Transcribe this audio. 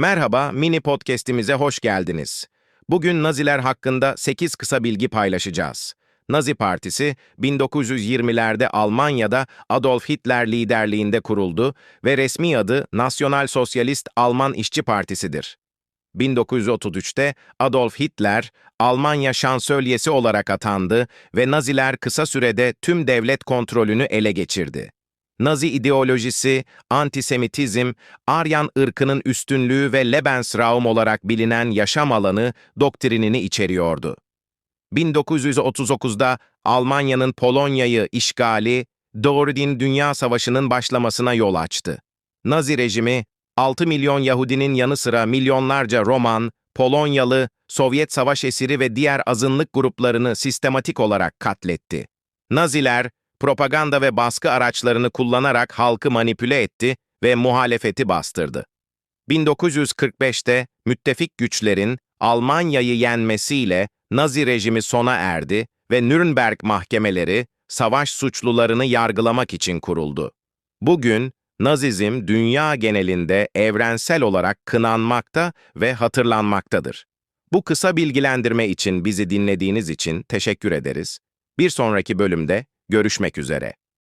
Merhaba, mini podcast'imize hoş geldiniz. Bugün Naziler hakkında 8 kısa bilgi paylaşacağız. Nazi Partisi, 1920'lerde Almanya'da Adolf Hitler liderliğinde kuruldu ve resmi adı Nasyonal Sosyalist Alman İşçi Partisi'dir. 1933'te Adolf Hitler, Almanya şansölyesi olarak atandı ve Naziler kısa sürede tüm devlet kontrolünü ele geçirdi. Nazi ideolojisi, antisemitizm, Aryan ırkının üstünlüğü ve Lebensraum olarak bilinen yaşam alanı doktrinini içeriyordu. 1939'da Almanya'nın Polonya'yı işgali, Doğrudin Dünya Savaşı'nın başlamasına yol açtı. Nazi rejimi, 6 milyon Yahudinin yanı sıra milyonlarca Roman, Polonyalı, Sovyet savaş esiri ve diğer azınlık gruplarını sistematik olarak katletti. Naziler, propaganda ve baskı araçlarını kullanarak halkı manipüle etti ve muhalefeti bastırdı. 1945'te müttefik güçlerin Almanya'yı yenmesiyle Nazi rejimi sona erdi ve Nürnberg mahkemeleri savaş suçlularını yargılamak için kuruldu. Bugün Nazizm dünya genelinde evrensel olarak kınanmakta ve hatırlanmaktadır. Bu kısa bilgilendirme için bizi dinlediğiniz için teşekkür ederiz. Bir sonraki bölümde görüşmek üzere.